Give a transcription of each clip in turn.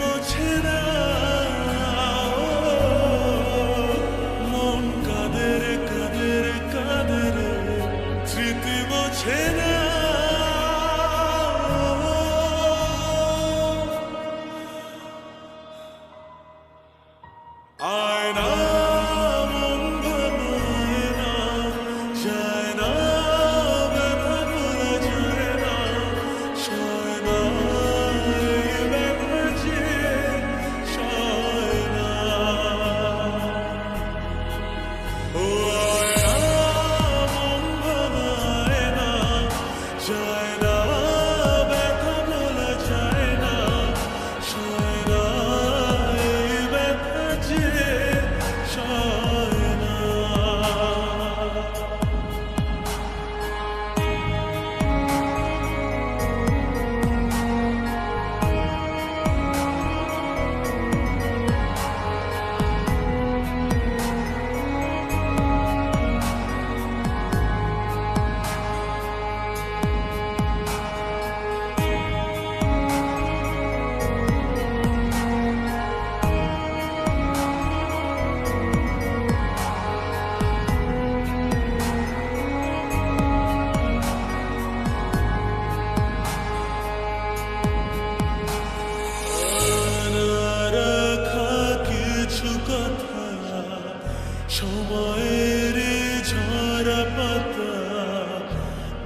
বোঝে না মন কাদের কাদের কাদের স্মৃতি বোঝে না I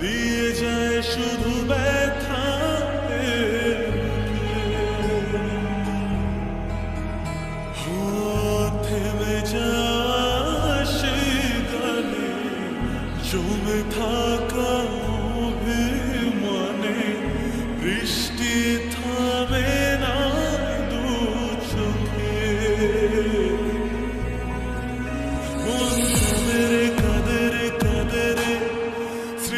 দিয়ে যায় শুধু ব্যথা থেমে যায় সে গানে জমে থা